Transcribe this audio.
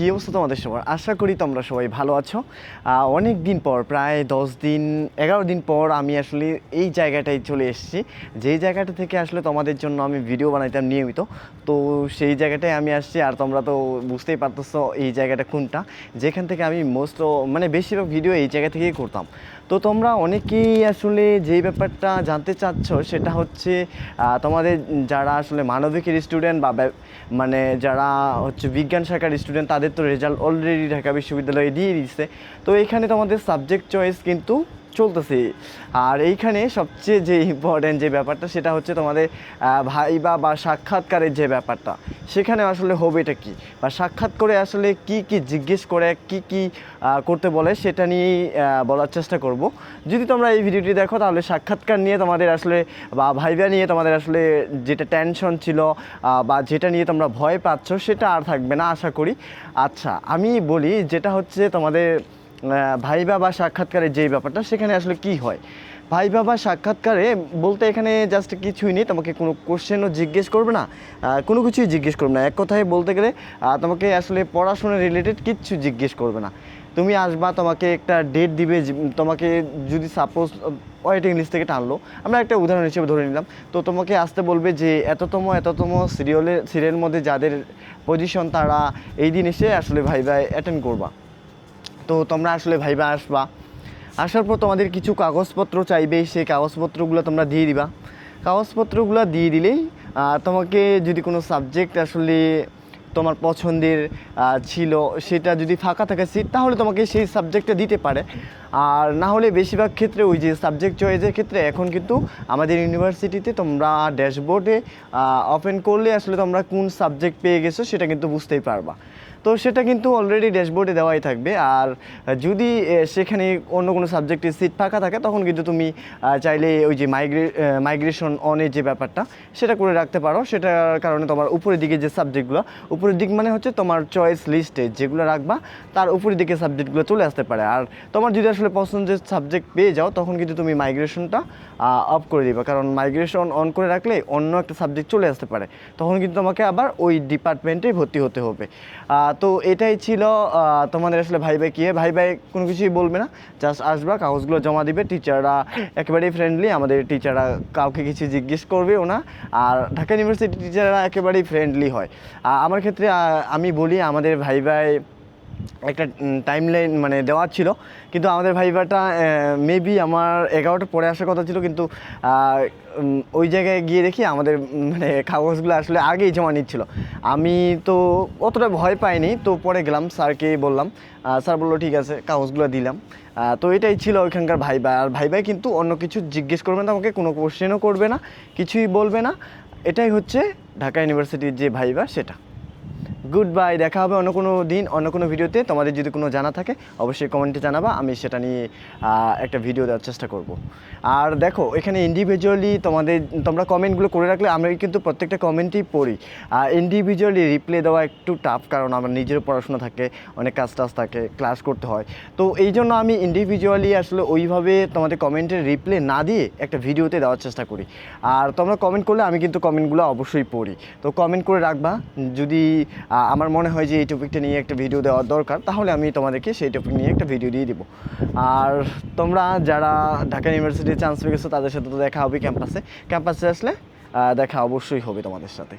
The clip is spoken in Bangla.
কী অবস্থা তোমাদের সবার? আশা করি তোমরা সবাই ভালো আছো। অনেক দিন পর, প্রায় দশ দিন, এগারো দিন পর আমি আসলে এই জায়গাটায় চলে এসেছি। যেই জায়গাটা থেকে আসলে তোমাদের জন্য আমি ভিডিও বানাইতাম নিয়মিত, তো সেই জায়গাটায় আমি আসছি। আর তোমরা তো বুঝতেই পারতেছো এই জায়গাটা কোনটা। যেখান থেকে আমি মোস্ট মানে বেশিরভাগ ভিডিও এই জায়গা থেকেই করতাম। তো তোমরা অনেকেই আসলে যেই ব্যাপারটা জানতে চাচ্ছ, সেটা হচ্ছে তোমাদের যারা আসলে মানবিকের স্টুডেন্ট বা মানে যারা হচ্ছে বিজ্ঞান শাখার স্টুডেন্ট তাদের তো রেজাল্ট অলরেডি ঢাকা বিশ্ববিদ্যালয়ে দিয়ে দিচ্ছে তো এখানে তোমাদের সাবজেক্ট চয়েস কিন্তু চলতেছে। আর এইখানে সবচেয়ে যে ইম্পর্ট্যান্ট যে ব্যাপারটা, সেটা হচ্ছে তোমাদের ভাইবা বা সাক্ষাৎকারের যে ব্যাপারটা, সেখানে আসলে হবেটা কি? বা সাক্ষাৎ করে আসলে কি কি জিজ্ঞেস করে, কি কি করতে বলে, সেটা নিয়েই বলার চেষ্টা করব। যদি তোমরা এই ভিডিওটি দেখো, তাহলে সাক্ষাৎকার নিয়ে তোমাদের আসলে, বা ভাইবা নিয়ে তোমাদের আসলে যেটা টেনশন ছিল বা যেটা নিয়ে তোমরা ভয় পাচ্ছ, সেটা আর থাকবে না, আশা করি। আচ্ছা আমি বলি যেটা হচ্ছে তোমাদের ভাইবা বা সাক্ষাৎকারের যেই ব্যাপারটা, সেখানে আসলে কি হয়? ভাইবা বা সাক্ষাৎকারে বলতে এখানে জাস্ট কিছুই নেই, তোমাকে কোনো কোশ্চেনও জিজ্ঞেস করবে না কোনো কিছুই জিজ্ঞেস করবে না। এক কথায় বলতে গেলে তোমাকে আসলে পড়াশোনা রিলেটেড কিচ্ছু জিজ্ঞেস করবে না। তুমি আসবা, তোমাকে একটা ডেট দিবে তোমাকে যদি সাপোজ ওয়েটিং লিস্ট থেকে টানলো, আমরা একটা উদাহরণ হিসেবে ধরে নিলাম। তো তোমাকে আসতে বলবে যে, এততম এততম সিরিয়ালের সিরিয়ালের মধ্যে যাদের পজিশন তারা এই দিন এসে আসলে ভাই অ্যাটেন্ড করবা। তো তোমরা আসলে ভাইবা আসবা। আসার পর তোমাদের কিছু কাগজপত্র চাইবে, সেই কাগজপত্রগুলো তোমরা দিয়ে দিবা। কাগজপত্রগুলো দিয়ে দিলেই তোমাকে যদি কোনো সাবজেক্ট আসলে তোমার পছন্দের ছিল, সেটা যদি ফাঁকা থাকে সিট তাহলে তোমাকে সেই সাবজেক্টটা দিতে পারে। আর না হলে বেশিরভাগ ক্ষেত্রে ওই যে সাবজেক্ট চয়েসের ক্ষেত্রে এখন কিন্তু আমাদের ইউনিভার্সিটিতে তোমরা ড্যাশবোর্ডে ওপেন করলে আসলে তোমরা কোন সাবজেক্ট পেয়ে গেছো সেটা কিন্তু বুঝতেই পারবা। তো সেটা কিন্তু অলরেডি ড্যাশবোর্ডে দেওয়াই থাকবে। আর যদি সেখানে অন্য কোনো সাবজেক্টের সিট ফাঁকা থাকে, তখন কিন্তু তুমি চাইলে ওই যে মাইগ্রে মাইগ্রেশন অনের যে ব্যাপারটা, সেটা করে রাখতে পারো। সেটার কারণে তোমার উপরের দিকে যে সাবজেক্টগুলো উপরের দিক মানে হচ্ছে তোমার চয়েস লিস্টে যেগুলো রাখবা, তার উপরের দিকে সাবজেক্টগুলো চলে আসতে পারে। আর তোমার যদি আসলে পছন্দের সাবজেক্ট পেয়ে যাও, তখন কিন্তু তুমি মাইগ্রেশনটা অফ করে দিবা। কারণ মাইগ্রেশন অন করে রাখলে অন্য একটা সাবজেক্ট চলে আসতে পারে। তখন কিন্তু তোমাকে আবার ওই ডিপার্টমেন্টেই ভর্তি হতে হবে। তো এটাই ছিল তোমাদের আসলে ভাই ভাই কি? ভাই ভাই কোনো কিছুই বলবে না। জাস্ট আসবা, কাগজগুলো জমা দিবে। টিচাররা একেবারেই ফ্রেন্ডলি আমাদের টিচাররা কাউকে কিছু জিজ্ঞেস করবেও না। আর ঢাকা ইউনিভার্সিটি টিচাররা একেবারেই ফ্রেন্ডলি হয়। আমার ক্ষেত্রে আহ, আমি বলি আমাদের ভাই ভাই একটা টাইম লাইন মানে দেওয়া ছিল। কিন্তু আমাদের ভাইবাটা মেবি আমার এগারোটার পরে আসার কথা ছিল কিন্তু ওই জায়গায় গিয়ে দেখি আমাদের মানে কাগজগুলো আসলে আগেই জমা নিচ্ছিল। আমি তো অতটা ভয় পাইনি তো পরে গেলাম স্যারকে বললাম স্যার বলল ঠিক আছে কাগজগুলো দিলাম। তো এটাই ছিল ওইখানকার ভাইবা। আর ভাই ভাই কিন্তু অন্য কিছু জিজ্ঞেস করবে না আমাকে কোনো কোশ্চেনও করবে না কিছুই বলবে না। এটাই হচ্ছে ঢাকা ইউনিভার্সিটির যে ভাইবা সেটা। গুড বাই দেখা হবে অন্য কোনো দিন, অন্য কোনো ভিডিওতে। তোমাদের যদি কোনো জানা থাকে, অবশ্যই কমেন্টে জানাবা, আমি সেটা নিয়ে একটা ভিডিও দেওয়ার চেষ্টা করব। আর দেখো, এখানে ইন্ডিভিজুয়ালি তোমাদের, তোমরা কমেন্টগুলো করে রাখলে আমি কিন্তু প্রত্যেকটা কমেন্টই পড়ি। আর ইন্ডিভিজুয়ালি রিপ্লাই দেওয়া একটু টাফ কারণ আমার নিজেরও পড়াশোনা থাকে, অনেক কাজ টাজ থাকে ক্লাস করতে হয়। তো এই জন্য আমি ইন্ডিভিজুয়ালি আসলে ওইভাবে তোমাদের কমেন্টের রিপ্লে না দিয়ে একটা ভিডিওতে দেওয়ার চেষ্টা করি। আর তোমরা কমেন্ট করলে, আমি কিন্তু কমেন্টগুলো অবশ্যই পড়ি। তো কমেন্ট করে রাখবা, যদি আমার মনে হয় যে এই টপিকটা নিয়ে একটা ভিডিও দেওয়া দরকার, তাহলে আমি তোমাদেরকে সেই টপিক নিয়ে একটা ভিডিও দিয়ে দিব। আর তোমরা যারা ঢাকা ইউনিভার্সিটির চান্স পেয়ে গেছো, তাদের সাথে তো দেখা হবে ক্যাম্পাসে ক্যাম্পাসে আসলে দেখা অবশ্যই হবে তোমাদের সাথে।